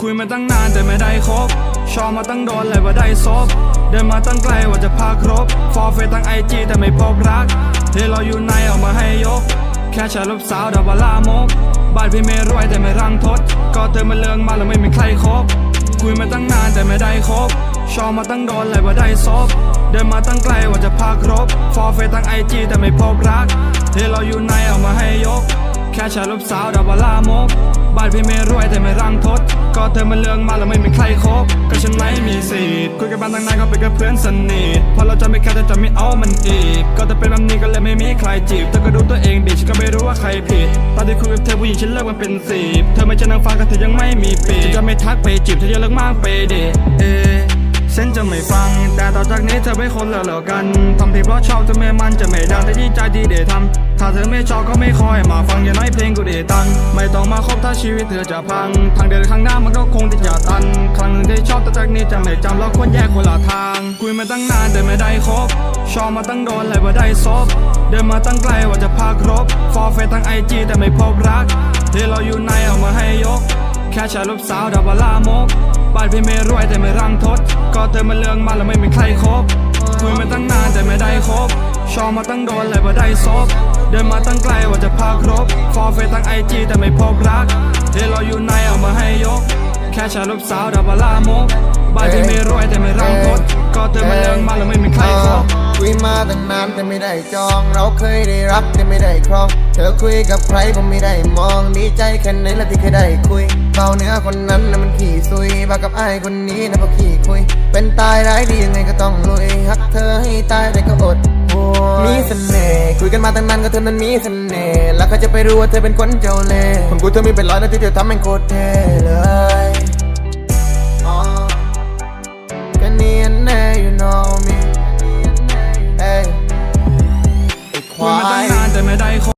คุยมาตั้งนานแต่ไม่ได้คบ ชอบมาตั้งโดนเลยว่าได้ซบ เดินมาตั้งไกลว่าจะพาครบ ฟอร์เฟตั้งไอจีแต่ไม่พบรักเที่เราอยู่ในเอามาให้ยก แค่ชายรูปสาวดับบลามก บ้านพี่ไม่รวยแต่ไม่รังทด ก็เธอมาเลืองมาแล้วไม่มีใครคบ คุยมาตั้งนานแต่ไม่ได้คบ ชอบมาตั้งโดนเลยว่าได้ซบ เดินมาตั้งไกลว่าจะพาครบ ฟอร์เฟตั้งไอจีแต่ไม่พบรักเที่เราอยู่ในเอามาให้ยก แค่ชายรูปสาวดับบลามก บ้านพี่ไม่รวยแต่ไม่รังทด ก็เธอมาเลื่องมาแล้วไม่มีใครคบก็ฉันไม่มีสิทธิ์คุยกับบ้านตั้งนานก็เป็นกับเพื่อนสนิทพอเราจะไม่แค่แต่จะไม่เอามันอีกก็จะเป็นแบบนี้ก็เลยไม่มีใครจีบเธอก็ดูตัวเองดิฉันก็ไม่รู้ว่าใครผิดตอนที่คุยกับเธอผู้หญิงฉันเลิกมันเป็นสิบเธอไม่ใช่นางฟ้าก็เธอยังไม่มีปีจะไม่ทักไปจีบเธอจะเลิกมากไปเดะเอ ฉันจะไม่ฟัง แต่ต่อจากนี้เธอไม่คนแล้วเหล่ากันทำเพียงเพราะชอบจะไม่มันจะไม่ดังแต่ดีใจที่ได้ทำถ้าเธอไม่ชอบก็ไม่คอยมาฟังอย่าน้อยเพลงกูได้ตังไม่ต้องมาคบถ้าชีวิตเธอจะพัง ทางเดินข้างหน้ามันก็คงที่จะตัน ครั้งหนึ่งที่ชอบแต่จากนี้จะไม่จำเราควรแยกคนละทาง คุยมาตั้งนานแต่ไม่ได้คบ ชอบมาตั้งโดนเลยว่าได้ซบเดินมาตั้งไกลว่าจะพาครบ ฟอร์เฟตั้งไอจีแต่ไม่พบรักที่เราอยู่ในเอามาให้ยก แค่ชายรูปสาวดับบลามก บ้านพี่ไม่รวยแต่ไม่รังทด ก็เธอมาเลืองมาแล้วไม่มีใครคบคุยมาตั้งนานแต่ไม่ได้คบ ชอบมาตั้งโดนเลยว่าได้ซบ เดินมาตั้งไกลว่าจะพาครบ ฟอร์เฟตั้งไอจีแต่ไม่พบรักที่เราอยู่ในเอามาให้ยก แค่ชายรูปสาวดับบลามกบ้านพี่ไม่รวยแต่ไม่รังทด ก็เธอมาเลืองมาแล้วไม่มีใครคบ ตั้งนานแต่ไม่ได้จอง เราเคยได้รักแต่ไม่ได้ครอง เธอคุยกับใครผมไม่ได้มอง ดีใจแค่ไหนละที่เคยได้คุยเบาเนื้อคนนั้นนะมันขี่ซุยบากับไอ้คนนี้นะพอขี่คุย เป็นตายร้ายดียังไงก็ต้องลุยฮักเธอให้ตายแต่ก็อดโวยมีเสน่ห์คุยกันมาตั้งนานก็เธอนั้นมีเสน่ห์แล้วใครจะไปรู้ว่าเธอเป็นคนเจ้าเล่ห์คนกูเธอมีเป็นร้อยนะที่เธอทำให้โคตรเท่เลย ควายังไง